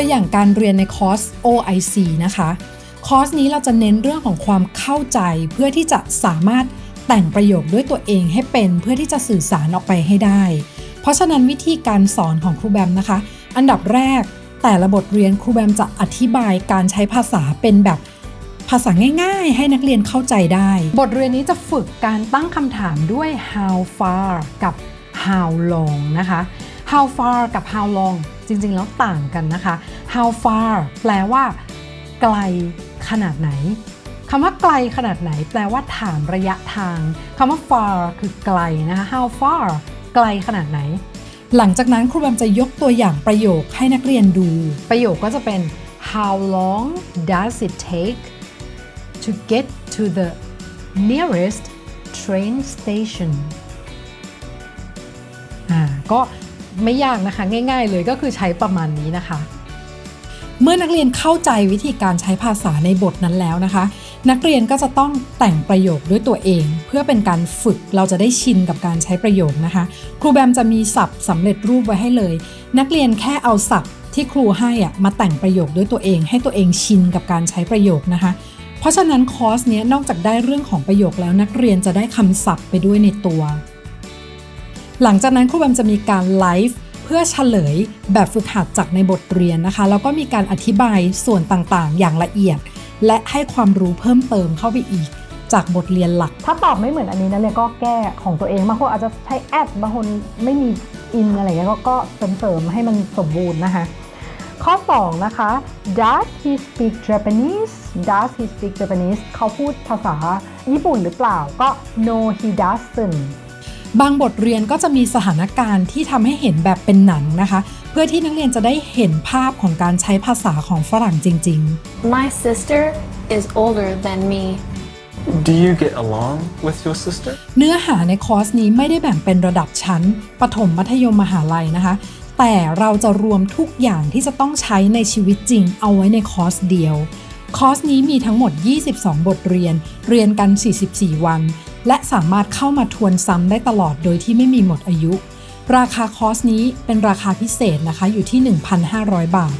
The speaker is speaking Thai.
ตัวอย่างการเรียนในคอร์ส OIC นะคะ คอร์สนี้เราจะเน้นเรื่องของความเข้าใจเพื่อที่จะสามารถแต่งประโยคด้วยตัวเองให้เป็นเพื่อที่จะสื่อสารออกไปให้ได้ เพราะฉะนั้นวิธีการสอนของครูแบมนะคะ อันดับแรกแต่ละบทเรียนครูแบมจะอธิบายการใช้ภาษาเป็นแบบภาษาง่ายๆ ให้นักเรียนเข้าใจได้ บทเรียนนี้จะฝึกการตั้งคำถามด้วย how far กับ how long นะคะ how far กับ how long จริง ๆ แล้วต่างกันนะคะ how far แปลว่า ไกลขนาดไหนคำว่าไกลขนาดไหน แปลว่าถามระยะทางคำว่า far คือไกลนะคะ how far ไกลขนาดไหน หลังจากนั้นครูแบมจะยกตัวอย่างประโยคให้นักเรียนดู ประโยคก็จะเป็น how long does it take to get to the nearest train station อ่าก็ ไม่ยากนะคะ ง่าย ๆ เลยก็คือใช้ประมาณนี้นะคะ เมื่อนักเรียนเข้าใจวิธีการใช้ภาษาในบทนั้นแล้วนะคะ นักเรียนก็จะต้องแต่งประโยคด้วยตัวเอง เพื่อเป็นการฝึกเราจะได้ชินกับการใช้ประโยคนะคะ ครูแบมจะมีศัพท์สำเร็จรูปไว้ให้เลย นักเรียนแค่เอาศัพท์ที่ครูให้อะมาแต่งประโยคด้วยตัวเอง ให้ตัวเองชินกับการใช้ประโยคนะคะ เพราะฉะนั้นคอร์สเนี้ยนอกจากได้เรื่องของประโยคแล้วนักเรียนจะได้คำศัพท์ไปด้วยในตัว หลังจากนั้นครูแบมจะมีการไลฟ์เพื่อเฉลยแบบฝึกหัดจากในบทเรียนนะคะ แล้วก็มีการอธิบายส่วนต่างๆ อย่างละเอียด และให้ความรู้เพิ่มเติมเข้าไปอีกจากบทเรียนหลัก ถ้าตอบไม่เหมือนอันนี้นักเรียนก็แก้ของตัวเองบางคนอาจจะใช้แอดบางคนไม่มีอินอะไรเงี้ยก็ก็เสริมๆให้มันสมบูรณ์นะคะ ข้อ 2 นะคะ does he speak Japanese does he speak Japanese เขาพูดภาษาญี่ปุ่นหรือเปล่าก็ no he doesn't บางบทเรียนก็จะมีสถานการณ์ที่ทำให้เห็นแบบเป็นหนังนะคะ เพื่อที่นักเรียนจะได้เห็นภาพของการใช้ภาษาของฝรั่งจริง ๆ My sister is older than me. Do you get along with your sister? เนื้อหาในคอร์สนี้ไม่ได้แบ่งเป็นระดับชั้น ประถมมัธยมมหาลัยนะคะ แต่เราจะรวมทุกอย่างที่จะต้องใช้ในชีวิตจริง เอาไว้ในคอร์สเดียว คอร์สนี้มีทั้งหมด 22 บทเรียน เรียนกัน 44 วัน และสามารถเข้ามาทวนซ้ำได้ตลอดโดยที่ไม่มีหมดอายุ ราคาคอร์สนี้เป็นราคาพิเศษนะคะอยู่ที่ 1,500 บาท